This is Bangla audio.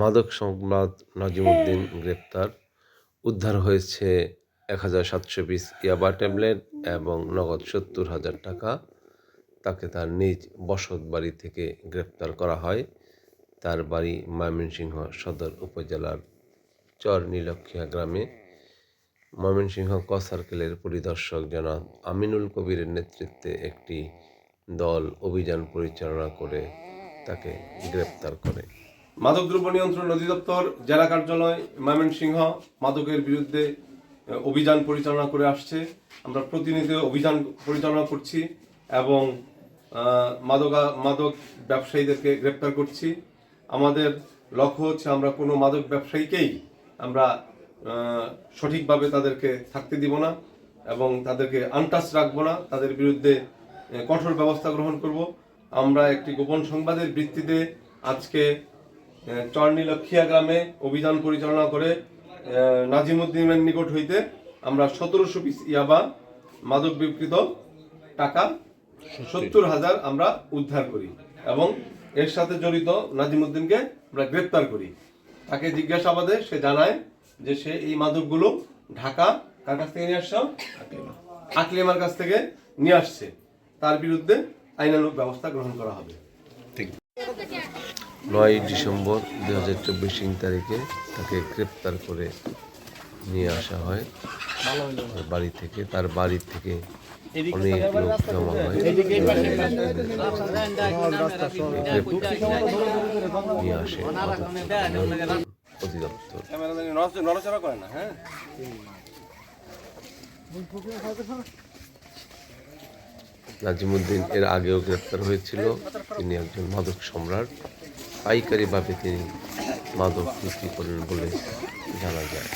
মাদক সংবাদ নাজিমুদ্দিন গ্রেপ্তার। উদ্ধার হয়েছে এক হাজার সাতশো বিশ ইয়াবা ট্যাবলেট এবং নগদ সত্তর হাজার টাকা। তাকে তার নিজ বসত বাড়ি থেকে গ্রেপ্তার করা হয়। তার বাড়ি ময়মনসিংহ সদর উপজেলার চর নীলক্ষিয়া গ্রামে। ময়মনসিংহ ক সার্কেলের পরিদর্শক জনাব আমিনুল কবিরের নেতৃত্বে একটি দল অভিযান পরিচালনা করে তাকে গ্রেপ্তার করে। মাদকদ্রব্য নিয়ন্ত্রণ অধিদপ্তর, জেলা কার্যালয়, ময়মনসিংহ মাদকের বিরুদ্ধে অভিযান পরিচালনা করে আসছে। আমরা প্রতিনিয়ত অভিযান পরিচালনা করছি এবং মাদকা, মাদক ব্যবসায়ীদেরকে গ্রেপ্তার করছি। আমাদের লক্ষ্য হচ্ছে আমরা কোনো মাদক ব্যবসায়ীকেই আমরা সঠিকভাবে তাদেরকে থাকতে দিব না এবং তাদেরকে আনটাচ রাখব না। তাদের বিরুদ্ধে কঠোর ব্যবস্থা গ্রহণ করব। আমরা একটি গোপন সংবাদের ভিত্তিতে আজকে চরনি লক্ষিয়া গ্রামে অভিযান পরিচালনা করে নাজিমুদ্দিনের নিকট হইতে আমরা সতেরোশো পিস ইয়াবা মাদক বিকৃত টাকা সত্তর হাজার আমরা উদ্ধার করি এবং এর সাথে জড়িত নাজিমুদ্দিনকে আমরা গ্রেপ্তার করি। তাকে জিজ্ঞাসাবাদে সে জানায় যে সে এই মাদকগুলো ঢাকা কার কাছ থেকে নিয়ে আসছে? আকলিমার কাছ থেকে নিয়ে আসছে। তার বিরুদ্ধে আইনানুগ ব্যবস্থা গ্রহণ করা হবে। নয় ডিসেম্বর দু হাজার চব্বিশ তারিখে তাকে গ্রেপ্তার করে নিয়ে আসা হয়। বাড়ি থেকে, তার বাড়ি থেকে অনেক লোক জমা হয়। আসে অধিদপ্তর। নাজিমুদ্দিন এর আগেও গ্রেপ্তার হয়েছিল। তিনি একজন মাদক সম্রাট। পাইকারিভাবে তিনি মাদক বিক্রি করেন বলে জানা যায়।